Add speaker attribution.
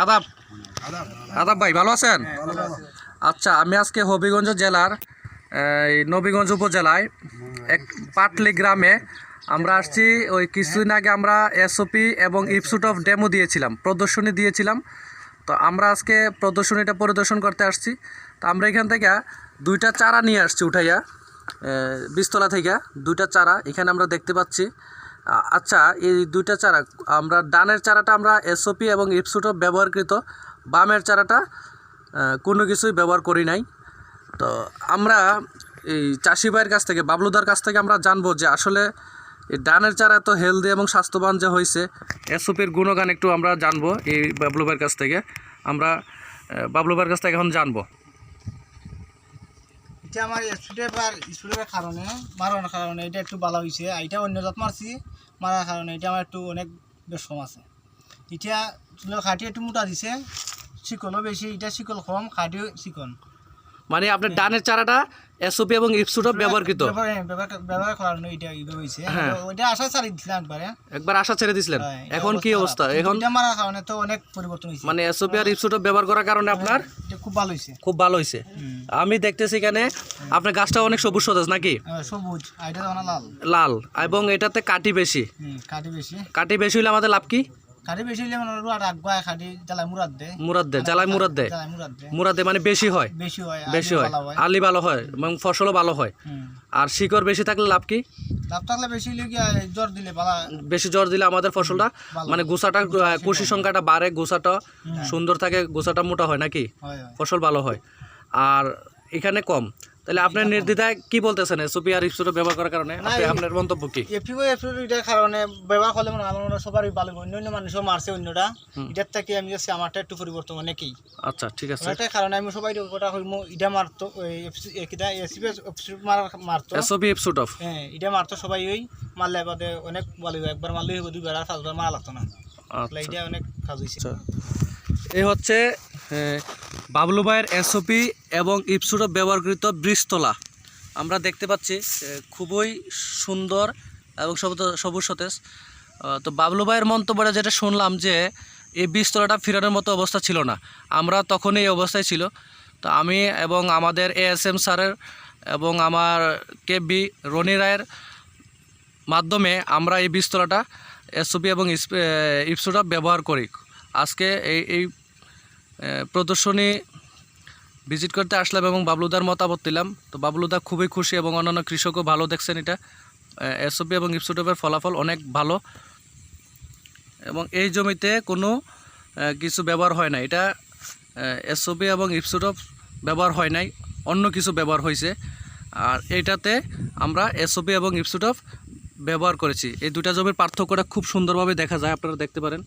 Speaker 1: আদাব। আদাব ভাই ভালো আছেন? আচ্ছা আমি আজকে হবিগঞ্জ জেলার এই, নবীগঞ্জ উপজেলায় এক পাটলি গ্রামে আমরা আসছি। ওই কিছুদিন আগে আমরা এসওপি এবং ইপসুট অফ ডেমো দিয়েছিলাম প্রদর্শনী দিয়েছিলাম। তো আমরা আজকে প্রদর্শনীটা পরিদর্শন করতে আসছি। তো আমরা এখান থেকে দুইটা চারা নিয়ে আসছি উঠাইয়া এ, বীজতলা থেকে দুইটা চারা এখানে আমরা দেখতে পাচ্ছি। আচ্ছা এই দুইটা চারা, আমরা ডানের চারাটা আমরা এসওপি এবং ইপসুট ব্যবহারকৃত, বামের চারাটা কোনো কিছুই ব্যবহার করি নাই। তো আমরা এই চাষি ভাইয়ের কাছ থেকে, বাবলুদার কাছ থেকে আমরা জানব যে আসলে এই ডানের চারা এত হেলদি এবং স্বাস্থ্যবান যে হয়েছে এসওপির গুণগান একটু আমরা জানব এই বাবলু ভাইয়ের কাছ থেকে। আমরা বাবলু ভাইয়ের কাছ থেকে এখন জানব।
Speaker 2: এটা আমার আর স্টুডেন্টের কারণে, মারার কারণে এটা একটু ভালো হয়েছে এটা অন্য জাত মারছি, মারার কারণে এটা আমার একটু অনেক বেশ কম আছে। এটা চুলের খাটি একটু মোটা দিছে, শিকলও বেশি, এটা শিকল কম, খাটিও চিকন
Speaker 1: মানে আপনার ডানের চারাটা এসওপি এবং ইপসুট অফ ব্যবহারকৃত।
Speaker 2: ব্যবহার ব্যবহার- ব্যবহার করার জন্য এটা ইয়ে হয়েছে।
Speaker 1: হ্যাঁ।
Speaker 2: একবারে।
Speaker 1: আশা ছেড়ে দিছিলেন।
Speaker 2: হ্যাঁ,
Speaker 1: এখন কি অবস্থা। এখন মানে এসওপি আর ইপসুট ব্যবহার করার কারণে আপনার
Speaker 2: খুব ভালো হয়েছে।
Speaker 1: খুব ভালো হয়েছে। আমি দেখতেছি এখানে আপনার গাছটা অনেক সবুজ সতেজ নাকি?
Speaker 2: সবুজ। লাল।
Speaker 1: এবং এটাতে কাটি বেশি।
Speaker 2: কাটি বেশি।
Speaker 1: কাটি বেশি হলে আমাদের লাভ কি?
Speaker 2: কাটি বেশি হলে মানে আর আগুয়া মুরাদ দেয়
Speaker 1: জ্বালায় মুরাদ দেয় মানে বেশি হয়।
Speaker 2: বেশি হয়
Speaker 1: বেশি হয়। আলি ভালো হয় এবং ফসলও ভালো হয়। আর শিকড় বেশি থাকলে লাভ কি?
Speaker 2: লাভ থাকলে বেশি জ্বর দিলে
Speaker 1: বেশি জ্বর দিলে আমাদের ফসলটা মানে গোসাটা কুশি সংখ্যাটা বাড়ে গোসাটা সুন্দর থাকে গোসাটা মোটা হয় নাকি? ফসল ভালো হয়। আর এখানে কম। তাহলে আপনার নির্দ্বিধায় কি বলতেছেন? এসওপি আর ইপসুটো ব্যবহার করার কারণে? আপনি- আপনার মন্তব্য কি?
Speaker 2: এফিও এফিও এটার কারণে ব্যবহার করলে মনে আমার মনে হয় সবারই ভালো অন্য অন্য মানুষও মারছে অন্যটা এটার থেকে আমি যাচ্ছি আমারটা একটু পরিবর্তন অনেকেই
Speaker 1: আচ্ছা ঠিক আছে।
Speaker 2: এটার কারণে আমি সবাই কথা হইমু এটা মারতো কিটা এসিপি মার মারতো।
Speaker 1: এসওপি ইপসুট অফ
Speaker 2: হ্যাঁ এটা মারতো সবাই ওই। মারলে বাদে অনেক ভালো হয়। একবার মারলেই হবে দুইবার আর পাঁচবার মারা লাগতো না। তাহলে
Speaker 1: আচ্ছা।
Speaker 2: এটা অনেক কাজ হয়েছে
Speaker 1: আচ্ছা। এই হচ্ছে বাবলু ভাইয়ের এসওপি এবং ইপসুটো ব্যবহারকৃত বৃস্তলা আমরা দেখতে পাচ্ছি খুবই সুন্দর এবং সবুজ- সতেজ। তো বাবলু ভাইয়ের মন্তব্যটা যেটা শুনলাম যে, এই বীজতলাটা ফেরানোর মতো অবস্থা ছিল না। আমরা তখনই এই অবস্থায় ছিল। তো আমি এবং আমাদের এএসএম স্যারের এবং আমার কে বি রনি রায়ের মাধ্যমে আমরা এই বীজতলাটা এসওপি এবং ইপসোটা ব্যবহার করি। আজকে এই এই প্রদর্শনী ভিজিট করতে আসলাম এবং বাবলুদার মতামত দিলাম। তো বাবলুদা খুবই খুশি এবং অন্যান্য কৃষকও ভালো দেখছেন এটা। এসওপি এবং ইপসোটপের ফলাফল অনেক ভালো। এবং এই জমিতে কোনো কিছু ব্যবহার হয় না এটা এসওপি এবং ইপসোটপ ব্যবহার হয় নাই, অন্য কিছু ব্যবহার হয়েছে। আর এইটাতে আমরা এসওপি এবং ইপসোটপ ব্যবহার করেছি। এই দুটা জমির পার্থক্যটা খুব সুন্দরভাবে দেখা যায়, আপনারা দেখতে পারেন।